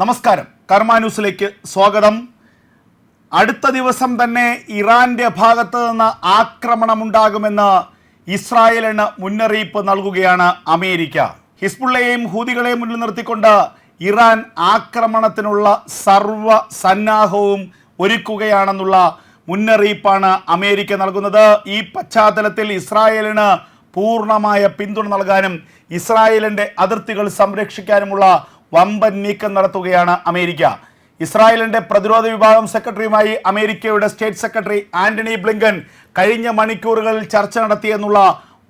നമസ്കാരം. കർമാന്യൂസിലേക്ക് സ്വാഗതം. അടുത്ത ദിവസം തന്നെ ഇറാന്റെ ഭാഗത്ത് നിന്ന് ആക്രമണമുണ്ടാകുമെന്ന് ഇസ്രായേലിന് മുന്നറിയിപ്പ് നൽകുകയാണ് അമേരിക്ക. ഹിസ്ബുള്ളയെയും ഹൂതികളെയും മുന്നിൽ നിർത്തിക്കൊണ്ട് ഇറാൻ ആക്രമണത്തിനുള്ള സർവ സന്നാഹവും ഒരുക്കുകയാണെന്നുള്ള മുന്നറിയിപ്പാണ് അമേരിക്ക നൽകുന്നത്. ഈ പശ്ചാത്തലത്തിൽ ഇസ്രായേലിന് പൂർണമായ പിന്തുണ നൽകാനും ഇസ്രായേലിന്റെ അതിർത്തികൾ സംരക്ഷിക്കാനുമുള്ള വമ്പൻ നീക്കം നടത്തുകയാണ് അമേരിക്ക. ഇസ്രായേലിന്റെ പ്രതിരോധ വിഭാഗം സെക്രട്ടറിയുമായി അമേരിക്കയുടെ സ്റ്റേറ്റ് സെക്രട്ടറി ആന്റണി ബ്ലിങ്കൻ കഴിഞ്ഞ മണിക്കൂറുകളിൽ ചർച്ച നടത്തിയെന്നുള്ള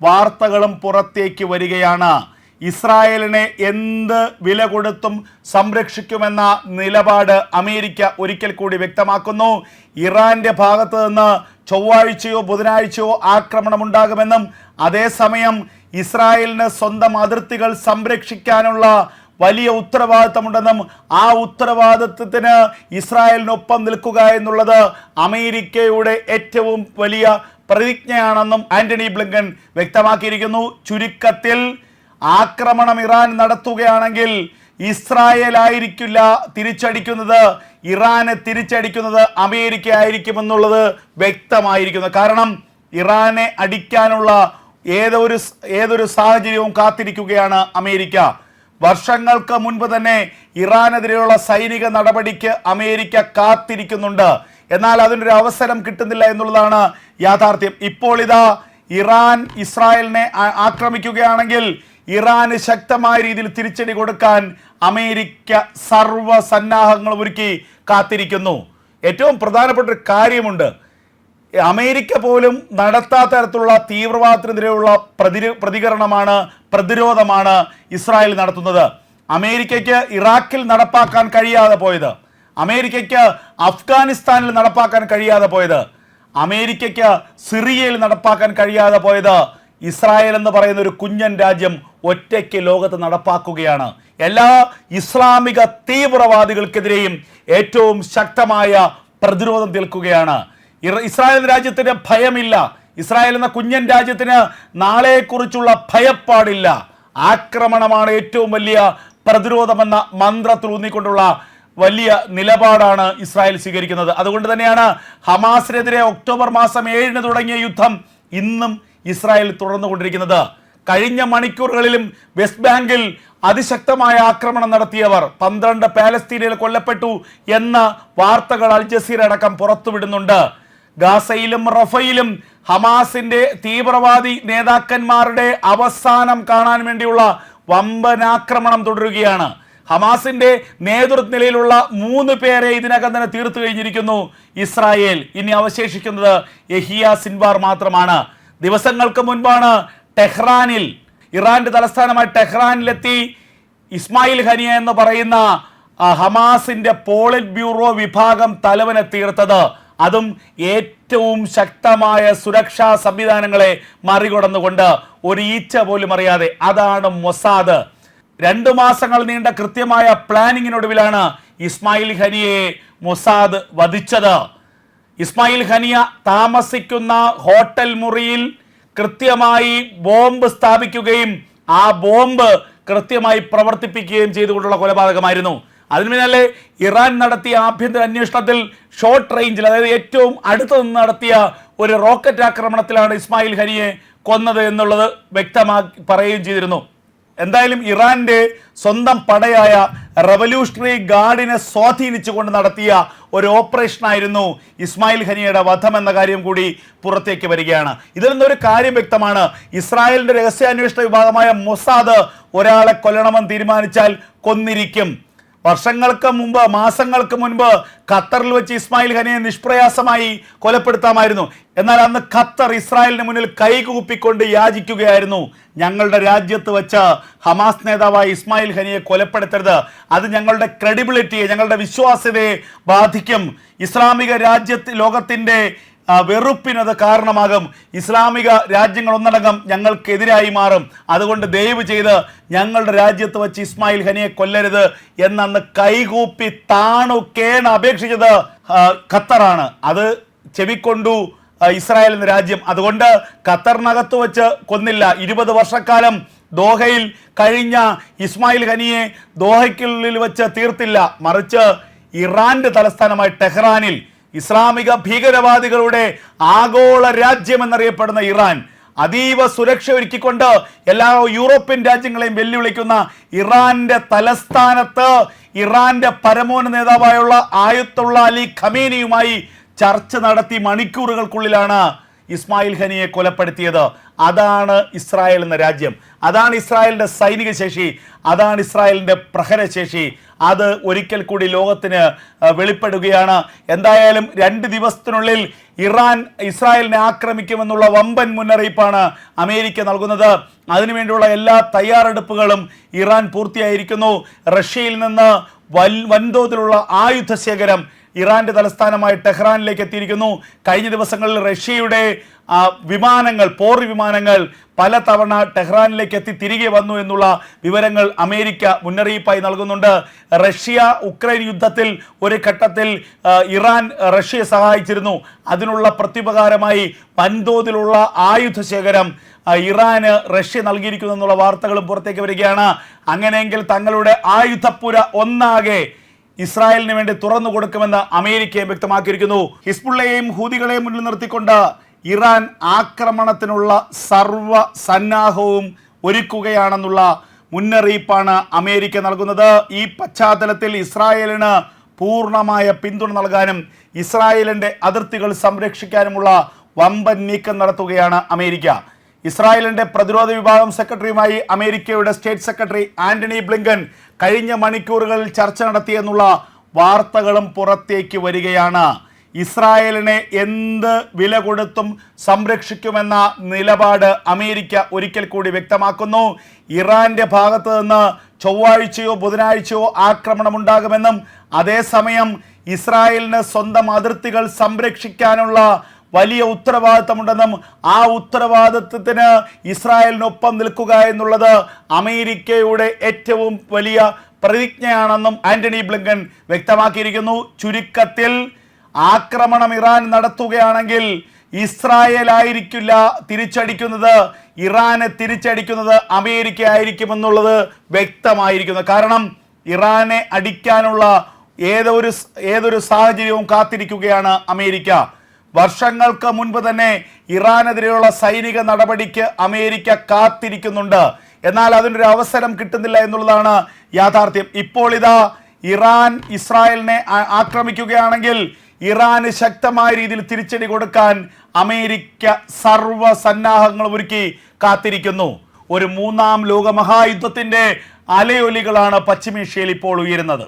വാർത്തകളും പുറത്തേക്ക് വരികയാണ്. ഇസ്രായേലിനെ എന്ത് വില കൊടുത്തും സംരക്ഷിക്കുമെന്ന നിലപാട് അമേരിക്ക ഒരിക്കൽ കൂടി വ്യക്തമാക്കുന്നു. ഇറാന്റെ ഭാഗത്ത് നിന്ന് ചൊവ്വാഴ്ചയോ ബുധനാഴ്ചയോ ആക്രമണം ഉണ്ടാകുമെന്നും അതേസമയം ഇസ്രായേലിന് സ്വന്തം അതിർത്തികൾ സംരക്ഷിക്കാനുള്ള വലിയ ഉത്തരവാദിത്തമുണ്ടെന്നും ആ ഉത്തരവാദിത്തത്തിന് ഇസ്രായേലിനൊപ്പം നിൽക്കുക എന്നുള്ളത് അമേരിക്കയുടെ ഏറ്റവും വലിയ പ്രതിജ്ഞയാണെന്നും ആന്റണി ബ്ലിങ്കൻ വ്യക്തമാക്കിയിരിക്കുന്നു. ചുരുക്കത്തിൽ ആക്രമണം ഇറാൻ നടത്തുകയാണെങ്കിൽ ഇസ്രായേൽ ആയിരിക്കില്ല തിരിച്ചടിക്കുന്നത് ഇറാനെ തിരിച്ചടിക്കുന്നത് അമേരിക്ക ആയിരിക്കുമെന്നുള്ളത് വ്യക്തമായിരിക്കുന്നു. കാരണം ഇറാനെ അടിക്കാനുള്ള ഏതൊരു ഏതൊരു സാഹചര്യവും കാത്തിരിക്കുകയാണ് അമേരിക്ക. വർഷങ്ങൾക്ക് മുൻപ് തന്നെ ഇറാനെതിരെയുള്ള സൈനിക നടപടിക്ക് അമേരിക്ക കാത്തിരിക്കുന്നുണ്ട്. എന്നാൽ അതിനൊരു അവസരം കിട്ടുന്നില്ല എന്നുള്ളതാണ് യാഥാർത്ഥ്യം. ഇപ്പോൾ ഇതാ ഇറാൻ ഇസ്രായേലിനെ ആക്രമിക്കുകയാണെങ്കിൽ ഇറാന് ശക്തമായ രീതിയിൽ തിരിച്ചടി കൊടുക്കാൻ അമേരിക്ക സർവ സന്നാഹങ്ങൾ ഒരുക്കി കാത്തിരിക്കുന്നു. ഏറ്റവും പ്രധാനപ്പെട്ട ഒരു കാര്യമുണ്ട്. അമേരിക്ക പോലും നടത്താത്ത തരത്തിലുള്ള തീവ്രവാദത്തിനെതിരെയുള്ള പ്രതി പ്രതികരണമാണ് പ്രതിരോധമാണ് ഇസ്രായേൽ നടത്തുന്നത്. അമേരിക്കയ്ക്ക് ഇറാഖിൽ നടപ്പാക്കാൻ കഴിയാതെ പോയത്. അമേരിക്കയ്ക്ക് അഫ്ഗാനിസ്ഥാനിൽ നടപ്പാക്കാൻ കഴിയാതെ പോയത്. അമേരിക്കയ്ക്ക് സിറിയയിൽ നടപ്പാക്കാൻ കഴിയാതെ പോയത്. ഇസ്രായേൽ എന്ന് പറയുന്ന ഒരു കുഞ്ഞൻ രാജ്യം ഒറ്റയ്ക്ക് ലോകത്ത് നടപ്പാക്കുകയാണ്. എല്ലാ ഇസ്ലാമിക തീവ്രവാദികൾക്കെതിരെയും ഏറ്റവും ശക്തമായ പ്രതിരോധം തീർക്കുകയാണ് ഇസ്രായേൽ രാജ്യത്തിന് ഭയമില്ല. ഇസ്രായേൽ എന്ന കുഞ്ഞൻ രാജ്യത്തിന് നാളെക്കുറിച്ചുള്ള ഭയപ്പാടില്ല. ആക്രമണമാണ് ഏറ്റവും വലിയ പ്രതിരോധമെന്ന മന്ത്രത്തിൽ ഊന്നിക്കൊണ്ടുള്ള വലിയ നിലപാടാണ് ഇസ്രായേൽ സ്വീകരിക്കുന്നത്. അതുകൊണ്ട് തന്നെയാണ് ഹമാസിനെതിരെ ഒക്ടോബർ മാസം ഏഴിന് തുടങ്ങിയ യുദ്ധം ഇന്നും ഇസ്രായേൽ തുടർന്നുകൊണ്ടിരിക്കുന്നത്. കഴിഞ്ഞ മണിക്കൂറുകളിലും വെസ്റ്റ് ബാങ്കിൽ അതിശക്തമായ ആക്രമണം നടത്തിയവർ പന്ത്രണ്ട് പാലസ്തീനിൽ കൊല്ലപ്പെട്ടു എന്ന വാർത്തകൾ അൽ ജസീറ അടക്കം പുറത്തുവിടുന്നുണ്ട്. ഗാസയിലും റഫയിലും ഹമാസിന്റെ തീവ്രവാദി നേതാക്കന്മാരുടെ അവസാനം കാണാൻ വേണ്ടിയുള്ള വമ്പനാക്രമണം തുടരുകയാണ്. ഹമാസിന്റെ നേതൃത്വ നിലയിലുള്ള മൂന്ന് പേരെ ഇതിനകം തന്നെ തീർത്തു കഴിഞ്ഞിരിക്കുന്നു ഇസ്രായേൽ. ഇനി അവശേഷിക്കുന്നത് യഹിയ സിൻവാർ മാത്രമാണ്. ദിവസങ്ങൾക്ക് മുൻപാണ് ടെഹ്റാനിൽ ഇറാന്റെ തലസ്ഥാനമായ ടെഹ്റാനിലെത്തി ഇസ്മായിൽ ഹനിയ എന്ന് പറയുന്ന ഹമാസിന്റെ പോളിറ്റ് ബ്യൂറോ വിഭാഗം തലവനെ തീർത്തത്. അതും ഏറ്റവും ശക്തമായ സുരക്ഷാ സംവിധാനങ്ങളെ മറികടന്നുകൊണ്ട് ഒരു ഈച്ച പോലും അറിയാതെ അതാണ് മൊസാദ്. രണ്ടു മാസങ്ങൾ നീണ്ട കൃത്യമായ പ്ലാനിങ്ങിനൊടുവിലാണ് ഇസ്മായിൽ ഖനിയെ മൊസാദ് വധിച്ചത്. ഇസ്മായിൽ ഖനിയ താമസിക്കുന്ന ഹോട്ടൽ മുറിയിൽ കൃത്യമായി ബോംബ് സ്ഥാപിക്കുകയും ആ ബോംബ് കൃത്യമായി പ്രവർത്തിപ്പിക്കുകയും ചെയ്തുകൊണ്ടുള്ള കൊലപാതകമായിരുന്നു. അതിന് പിന്നാലെ ഇറാൻ നടത്തിയ ആഭ്യന്തര അന്വേഷണത്തിൽ ഷോർട്ട് റേഞ്ചിൽ അതായത് ഏറ്റവും അടുത്ത് നിന്ന് നടത്തിയ ഒരു റോക്കറ്റ് ആക്രമണത്തിലാണ് ഇസ്മായിൽ ഹനിയെ കൊന്നത് എന്നുള്ളത് വ്യക്തമാക്കി പറയുകയും ചെയ്തിരുന്നു. എന്തായാലും ഇറാന്റെ സ്വന്തം പടയായ റവല്യൂഷണറി ഗാർഡിനെ സ്വാധീനിച്ചുകൊണ്ട് നടത്തിയ ഒരു ഓപ്പറേഷൻ ആയിരുന്നു ഇസ്മായിൽ ഖനിയുടെ വധം എന്ന കാര്യം കൂടി പുറത്തേക്ക് വരികയാണ്. ഇതിൽ നിന്നൊരു കാര്യം വ്യക്തമാണ്. ഇസ്രായേലിന്റെ രഹസ്യാന്വേഷണ വിഭാഗമായ മൊസാദ് ഒരാളെ കൊല്ലണമെന്ന് തീരുമാനിച്ചാൽ കൊന്നിരിക്കും. വർഷങ്ങൾക്ക് മുമ്പ് മാസങ്ങൾക്ക് മുൻപ് ഖത്തറിൽ വെച്ച് ഇസ്മായിൽ ഖനിയെ നിഷ്പ്രയാസമായി കൊലപ്പെടുത്താമായിരുന്നു. എന്നാൽ അന്ന് ഖത്തർ ഇസ്രായേലിന് മുന്നിൽ കൈകൂപ്പിക്കൊണ്ട് യാചിക്കുകയായിരുന്നു. ഞങ്ങളുടെ രാജ്യത്ത് വെച്ച് ഹമാസ് നേതാവായ ഇസ്മായിൽ ഖനിയെ കൊലപ്പെടുത്തരുത്. അത് ഞങ്ങളുടെ ക്രെഡിബിലിറ്റിയെ ഞങ്ങളുടെ വിശ്വാസ്യതയെ ബാധിക്കും. ഇസ്ലാമിക രാജ്യത്ത് ലോകത്തിന്റെ വെറുപ്പിനത് കാരണമാകും. ഇസ്ലാമിക രാജ്യങ്ങൾ ഒന്നടങ്കം ഞങ്ങൾക്കെതിരായി മാറും. അതുകൊണ്ട് ദയവ് ചെയ്ത് ഞങ്ങളുടെ രാജ്യത്ത് വെച്ച് ഇസ്മായിൽ ഹനിയെ കൊല്ലരുത് എന്നന്ന് കൈകൂപ്പി താണു കേണ അപേക്ഷിച്ചത് ഖത്തറാണ്. അത് ചെവിക്കൊണ്ടു ഇസ്രായേൽ എന്ന രാജ്യം. അതുകൊണ്ട് ഖത്തറിനകത്ത് വെച്ച് കൊന്നില്ല. ഇരുപത് വർഷക്കാലം ദോഹയിൽ കഴിഞ്ഞ ഇസ്മായിൽ ഖനിയെ ദോഹയ്ക്കുള്ളിൽ വെച്ച് തീർത്തില്ല. മറിച്ച് ഇറാന്റെ തലസ്ഥാനമായ ടെഹ്റാനിൽ ഇസ്ലാമിക ഭീകരവാദികളുടെ ആഗോള രാജ്യം എന്നറിയപ്പെടുന്ന ഇറാൻ അതീവ സുരക്ഷ ഒരുക്കിക്കൊണ്ട് എല്ലാ യൂറോപ്യൻ രാജ്യങ്ങളെയും വെല്ലുവിളിക്കുന്ന ഇറാന്റെ തലസ്ഥാനത്ത് ഇറാന്റെ പരമോന്ന നേതാവായുള്ള ആയത്തുള്ള അലി ഖമീനിയുമായി ചർച്ച നടത്തി മണിക്കൂറുകൾക്കുള്ളിലാണ് ഇസ്മായിൽ ഖനിയെ കൊലപ്പെടുത്തിയത് അതാണ് ഇസ്രായേൽ എന്ന രാജ്യം. അതാണ് ഇസ്രായേലിന്റെ സൈനിക ശേഷി അതാണ് ഇസ്രായേലിന്റെ പ്രഹരശേഷി അത് ഒരിക്കൽ കൂടി ലോകത്തിന് വെളിപ്പെടുകയാണ്. എന്തായാലും രണ്ട് ദിവസത്തിനുള്ളിൽ ഇറാൻ ഇസ്രായേലിനെ ആക്രമിക്കുമെന്നുള്ള വമ്പൻ മുന്നറിയിപ്പാണ് അമേരിക്ക നൽകുന്നത്. അതിനുവേണ്ടിയുള്ള എല്ലാ തയ്യാറെടുപ്പുകളും ഇറാൻ പൂർത്തിയായിരിക്കുന്നു. റഷ്യയിൽ നിന്ന് വൻ വൻതോതിലുള്ള ആയുധ ശേഖരം ഇറാന്റെ തലസ്ഥാനമായ ടെഹ്റാനിലേക്ക് എത്തിയിരിക്കുന്നു. കഴിഞ്ഞ ദിവസങ്ങളിൽ റഷ്യയുടെ വിമാനങ്ങൾ പോർ വിമാനങ്ങൾ പലതവണ ടെഹ്റാനിലേക്ക് എത്തി തിരികെ വന്നു എന്നുള്ള വിവരങ്ങൾ അമേരിക്ക മുന്നറിയിപ്പായി നൽകുന്നുണ്ട്. റഷ്യ ഉക്രൈൻ യുദ്ധത്തിൽ ഒരു ഘട്ടത്തിൽ ഇറാൻ റഷ്യയെ സഹായിച്ചിരുന്നു. അതിനുള്ള പ്രത്യുപകാരമായി വൻതോതിലുള്ള ആയുധ ശേഖരം ഇറാന് റഷ്യ നൽകിയിരിക്കുന്നു എന്നുള്ള വാർത്തകളും പുറത്തേക്ക് വരികയാണ്. അങ്ങനെയെങ്കിൽ തങ്ങളുടെ ആയുധപ്പുര ഒന്നാകെ ഇസ്രായേലിന് വേണ്ടി തുറന്നു കൊടുക്കുമെന്ന് അമേരിക്കയും വ്യക്തമാക്കിയിരിക്കുന്നു. ഹിസ്ബുള്ളയെയും ഹൂദികളെയും മുന്നിൽ നിർത്തിക്കൊണ്ട് ഇറാൻ ആക്രമണത്തിനുള്ള സർവ സന്നാഹവും ഒരുക്കുകയാണെന്നുള്ള മുന്നറിയിപ്പാണ് അമേരിക്ക നൽകുന്നത്. ഈ പശ്ചാത്തലത്തിൽ ഇസ്രായേലിന് പൂർണമായ പിന്തുണ നൽകാനും ഇസ്രായേലിന്റെ അതിർത്തികൾ സംരക്ഷിക്കാനുമുള്ള വമ്പൻ നീക്കം നടത്തുകയാണ് അമേരിക്ക. ഇസ്രായേലിന്റെ പ്രതിരോധ വിഭാഗം സെക്രട്ടറിയുമായി അമേരിക്കയുടെ സ്റ്റേറ്റ് സെക്രട്ടറി ആന്റണി ബ്ലിങ്കൻ കഴിഞ്ഞ മണിക്കൂറുകളിൽ ചർച്ച നടത്തിയെന്നുള്ള വാർത്തകളും പുറത്തേക്ക് വരികയാണ്. ഇസ്രായേലിനെ എന്ത് വില കൊടുത്തും സംരക്ഷിക്കുമെന്ന നിലപാട് അമേരിക്ക ഒരിക്കൽ കൂടി വ്യക്തമാക്കുന്നു. ഇറാന്റെ ഭാഗത്ത് നിന്ന് ചൊവ്വാഴ്ചയോ ബുധനാഴ്ചയോ ആക്രമണമുണ്ടാകുമെന്നും അതേസമയം ഇസ്രായേലിന് സ്വന്തം അതിർത്തികൾ സംരക്ഷിക്കാനുള്ള വലിയ ഉത്തരവാദിത്തമുണ്ടെന്നും ആ ഉത്തരവാദിത്വത്തിന് ഇസ്രായേലിനൊപ്പം നിൽക്കുക എന്നുള്ളത് അമേരിക്കയുടെ ഏറ്റവും വലിയ പ്രതിജ്ഞയാണെന്നും ആന്റണി ബ്ലിങ്കൻ വ്യക്തമാക്കിയിരിക്കുന്നു. ചുരുക്കത്തിൽ ആക്രമണം ഇറാൻ നടത്തുകയാണെങ്കിൽ ഇസ്രായേൽ ആയിരിക്കില്ല തിരിച്ചടിക്കുന്നത് ഇറാനെ തിരിച്ചടിക്കുന്നത് അമേരിക്ക ആയിരിക്കുമെന്നുള്ളത് വ്യക്തമായിരിക്കുന്നു. കാരണം ഇറാനെ അടിക്കാനുള്ള ഏതൊരു ഏതൊരു സാഹചര്യവും കാത്തിരിക്കുകയാണ് അമേരിക്ക. വർഷങ്ങൾക്ക് മുൻപ് തന്നെ ഇറാനെതിരെയുള്ള സൈനിക നടപടിക്ക് അമേരിക്ക കാത്തിരിക്കുന്നുണ്ട്. എന്നാൽ അതിനൊരു അവസരം കിട്ടുന്നില്ല എന്നുള്ളതാണ് യാഥാർത്ഥ്യം. ഇപ്പോൾ ഇതാ ഇറാൻ ഇസ്രായേലിനെ ആക്രമിക്കുകയാണെങ്കിൽ ഇറാന് ശക്തമായ രീതിയിൽ തിരിച്ചടി കൊടുക്കാൻ അമേരിക്ക സർവ സന്നാഹങ്ങളും ഒരുക്കി കാത്തിരിക്കുന്നു. ഒരു മൂന്നാം ലോക മഹായുദ്ധത്തിന്റെ അലയൊലികളാണ് പശ്ചിമേഷ്യയിൽ ഇപ്പോൾ ഉയരുന്നത്.